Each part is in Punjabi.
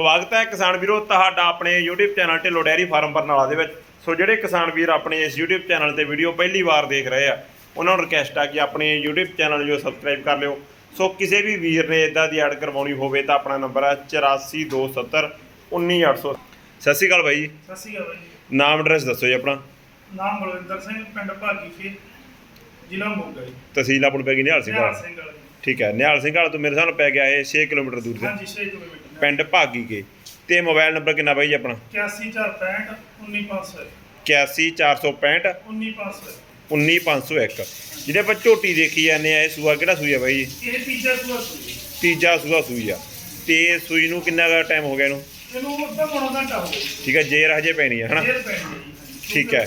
ਸਵਾਗਤ ਹੈ ਕਿਸਾਨ ਵੀਰੋ ਤੁਹਾਡਾ ਆਪਣੇ YouTube channel Dhillon dairy farm Barnala ਦੇ ਵਿੱਚ। ਸੋ ਜਿਹੜੇ ਕਿਸਾਨ ਵੀਰ ਆਪਣੇ ਇਸ YouTube ਚੈਨਲ ਤੇ ਵੀਡੀਓ ਪਹਿਲੀ ਵਾਰ ਦੇਖ ਰਹੇ ਆ ਉਹਨਾਂ ਨੂੰ ਰਿਕਵੈਸਟ ਆ ਕਿ ਆਪਣੇ YouTube ਚੈਨਲ ਜੋ ਸਬਸਕ੍ਰਾਈਬ ਕਰ ਲਿਓ। ਸੋ ਕਿਸੇ ਵੀ ਵੀਰ ਨੇ ਇਦਾਂ ਦੀ ਐਡ ਕਰਵਾਉਣੀ ਹੋਵੇ ਤਾਂ ਆਪਣਾ ਨੰਬਰ ਹੈ 8427 19800 ਸਤਿ ਸ਼੍ਰੀ ਅਕਾਲ ਬਾਈ ਜੀ। ਸਤਿ ਸ਼੍ਰੀ ਅਕਾਲ ਜੀ। ਨਾਮ ਐਡਰੈਸ ਦੱਸੋ ਜੀ ਆਪਣਾ। ਨਾਮ ਬਲਵਿੰਦਰ ਸਿੰਘ ਪਿੰਡ ਭਾਗੀ ਕੇ ਜ਼ਿਲ੍ਹਾ ਮੋਗਾ ਜੀ। ਤਹਿਸੀਲ ਆਪਣ ਪੈ ਗਈ ਨਿਹਾਲ ਸਿੰਘ ਨਿਹਾਲ ਸਿੰਘ ਠੀਕ ਹੈ ਨਿਹਾਲ ਸਿੰਘ ਵਾਲਾ ਤੋਂ ਮੇਰੇ ਸਾਹਮਣੇ ਪੈ ਗਿਆ ਇਹ 6 ਕਿਲੋਮੀਟਰ ਦੂਰ ਤੇ। ਹਾਂਜੀ 6 ਕਿਲੋਮੀਟਰ। ਪਿੰਡ ਭਾਗੀ ਕੇ ਤੇ ਮੋਬਾਈਲ ਨੰਬਰ ਕਿੰਨਾ ਬਾਈ ਜੀ ਆਪਣਾ? 8465 19500 81465 19500 19501 ਜਿਹੜੇ ਆਪਾਂ ਝੋਟੀ ਦੇਖੀ ਜਾਂਦੇ ਆ ਇਹ ਸੂਆ ਕਿਹੜਾ ਸੂਈ ਆ ਬਾਈ ਜੀ? ਇਹ ਤੀਜਾ ਸੂਆ ਸੂਈ ਤੀਜਾ ਸੂਆ ਸੂਈ ਆ। ਤੇ ਸੂਈ ਨੂੰ ਕਿੰਨਾ ਦਾ ਟਾਈਮ ਹੋ ਗਿਆ ਇਹਨੂੰ? ਇਹਨੂੰ ਅੱਧਾ ਪੌਣਾ ਘੰਟਾ ਹੋ ਗਿਆ ਠੀਕ ਹੈ ਜੇਰ ਹਜੇ ਪੈਣੀ ਆ ਹਨਾ? ਫੇਰ ਪੈਣੀ ਹੈ ਜੀ ਠੀਕ ਹੈ।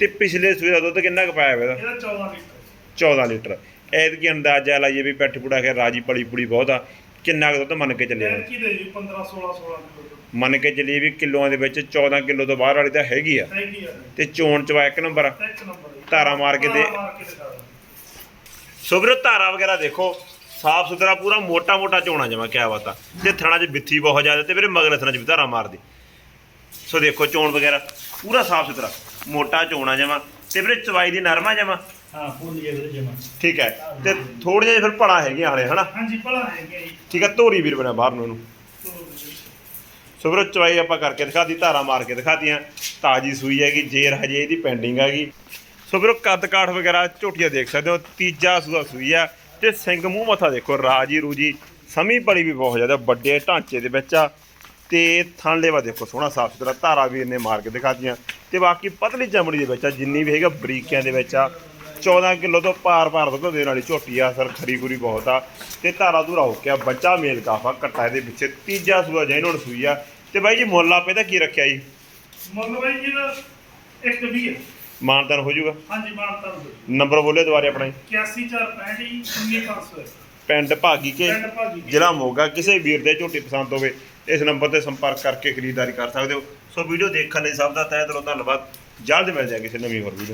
ਤੇ ਪਿਛਲੇ ਸੂਈ ਦਾ ਦੁੱਧ ਕਿੰਨਾ ਕੁ ਪਾਇਆ ਹੋਇਆ ਇਹਦਾ? ਇਹਦਾ 14 ਲੀਟਰ। 14 ਲੀਟਰ। ਐਤਕੀ ਅੰਦਾਜ਼ਾ ਲਾਈਏ ਵੀ ਪੈਠ ਪੁੜਾ ਕੇ ਰਾਜੀ ਪਲੀ ਪੁੜੀ ਬਹੁਤ ਆ। ਕਿੰਨਾ ਕੁ ਦੁੱਧ ਮੰਨ ਕੇ ਚੱਲੇ ਇਹ ਕੀ ਦੇ ਜੀ 15 16 16 ਕਿਲੋ ਮੰਨ ਕੇ ਚੱਲੀਏ ਵੀ ਕਿਲੋਆਂ ਦੇ ਵਿੱਚ 14 ਕਿਲੋ ਤੋਂ ਬਾਹਰ ਵਾਲੀ ਤਾਂ ਹੈਗੀ ਆ। ਹੈਗੀ ਆ ਤੇ ਚੋਣ ਚਵਾ ਇੱਕ ਨੰਬਰ ਆ? ਇੱਕ ਨੰਬਰ ਜੀ। ਧਾਰਾ ਮਾਰ ਕੇ ਦੇ- ਮਾਰ ਕੇ ਦਿਖਾ ਦਿਓ। ਸੋ ਵੀਰੋ ਧਾਰਾ ਵਗੈਰਾ ਦੇਖੋ ਸਾਫ਼ ਸੁਥਰਾ ਪੂਰਾ ਮੋਟਾ ਮੋਟਾ ਝੋਣਾ ਜਮਾ ਕਿਆ ਬਾਤ ਆ। ਤੇ ਥਣਾ 'ਚ ਬਿੱਥੀ ਬਹੁਤ ਜ਼ਿਆਦਾ ਤੇ ਵੀਰੇ ਮਗਲੇ ਥਣਾ 'ਚ ਵੀ ਧਾਰਾ ਮਾਰਦੀ। ਸੋ ਦੇਖੋ ਚੋਣ ਵਗੈਰਾ ਪੂਰਾ ਸਾਫ਼ ਸੁਥਰਾ ਮੋਟਾ ਚੋਣਾ ਜਮਾ। ਤੇ ਵੀਰੇ ਚਵਾਈ ਦੀ ਨਰਮਾ ਜਮਾ। ਹਾਂ ਫੁੱਲ ਜੇ ਵੀਰੇ ਜਮਾ। ਠੀਕ ਹੈ। ਤੇ ਥੋੜ੍ਹੀਆਂ ਜਿਹਾ ਫਿਰ ਭਲਾ ਹੈਗੀਆਂ ਹਾਲੇ ਹਨਾ? ਹਾਂਜੀ ਭਲਾ ਹੈਗਾ ਜੀ। ਠੀਕ ਹੈ ਧੋਰੀ ਵੀਰ ਬਣਾ ਬਾਹਰ ਨੂੰ ਜੀ। ਸੋ ਵੀਰੋ ਚਵਾਈ ਆਪਾਂ ਕਰਕੇ ਦਿਖਾਤੀ ਧਾਰਾ ਮਾਰ ਕੇ ਦਿਖਾਤੀਆਂ। ਤਾਜੀ ਸੂਈ ਹੈਗੀ ਜੇਰ ਹਜੇ ਇਹਦੀ ਪੈਂਡਿੰਗ ਹੈਗੀ। ਸੋ ਵੀਰੋ ਕੱਦ ਕਾਠ ਵਗੈਰਾ ਝੋਟੀਆਂ ਦੇਖ ਸਕਦੇ ਹੋ ਤੀਜਾ ਸੂਆ ਸੂਈ ਆ ਤੇ ਸਿੰਘ ਮੂੰਹ ਮੱਥਾ ਦੇਖੋ ਰਾਜੀ ਰੂਜੀ ਸਮੀ ਬੜੀ ਵੀ ਬਹੁਤ ਜ਼ਿਆਦਾ ਵੱਡੇ ਢਾਂਚੇ ਦੇ ਵਿੱਚ ਆ। ਤੇ ਥਣ ਲੇਵਾ ਦੇਖੋ ਸੋਹਣਾ ਸਾਫ਼ ਸੁਥਰਾ ਧਾਰਾ ਵੀਰ ਨੇ ਮਾਰ ਕੇ ਦਿਖਾਤੀਆਂ। ਤੇ ਬਾਕੀ ਪਤਲੀ ਚਮੜੀ ਦੇ ਵਿੱਚ ਆ ਜਿੰਨੀ ਵੀ ਹੈਗਾ ਬਰੀਕਿਆਂ ਦੇ ਵਿੱਚ ਆ। 14 ਕਿਲੋ ਤੋਂ ਪਾਰ ਪਾਰ ਦੁੱਧ ਦੇਣ ਵਾਲੀ ਝੋਟੀ ਆ ਸਰ ਖਰੀ ਖੁਰੀ ਬਹੁਤ ਆ। ਤੇ ਧਾਰਾ ਧੂਰਾ ਹੋ ਗਿਆ ਬੱਚਾ ਮੇਲ ਕਾਫਾ ਕੱਟਾ ਇਹਦੇ ਪਿੱਛੇ ਤੀਜਾ ਸੂਆ ਜੈਨ ਹੁਣ ਸੂਈ ਆ। ਤੇ ਬਾਈ ਜੀ ਮੁੱਲ ਆਪੇ ਦਾ ਕੀ ਰੱਖਿਆ ਜੀ? ਮੁੱਲ ਬਾਈ ਜੀ ਦਾ ਇੱਕ ਵੀ ਹੈ ਮਾਨਦਾਨ ਹੋ ਜਾਊਗਾ? ਹਾਂਜੀ ਮਾਨਤਾ ਦੋ ਨੰਬਰ ਬੋਲੇ ਦੁਬਾਰੇ ਆਪਣਾ ਜੀ। 8465 ਜੀ 19500 ਪਿੰਡ ਭਾਗੀ ਕੇ ਪਿੰਡ ਭਾਗੀ ਕੇ। ਜ਼ਿਲ੍ਹਾ ਮੋਗਾ ਕਿਸੇ ਵੀਰ ਦੇ ਝੋਟੀ ਪਸੰਦ ਹੋਵੇ ਇਸ ਨੰਬਰ ਤੇ ਸੰਪਰਕ ਕਰਕੇ ਖਰੀਦਦਾਰੀ ਕਰ ਸਕਦੇ ਹੋ। ਸੋ ਵੀਡੀਓ ਦੇਖਣ ਲਈ ਸਭ ਦਾ ਤਹਿ ਦਿਲੋਂ ਧੰਨਵਾਦ। ਜਲਦ ਮਿਲ ਜਾਏ ਕਿਸੇ ਨਵੀਂ ਹੋਰ ਵੀਡੀਓ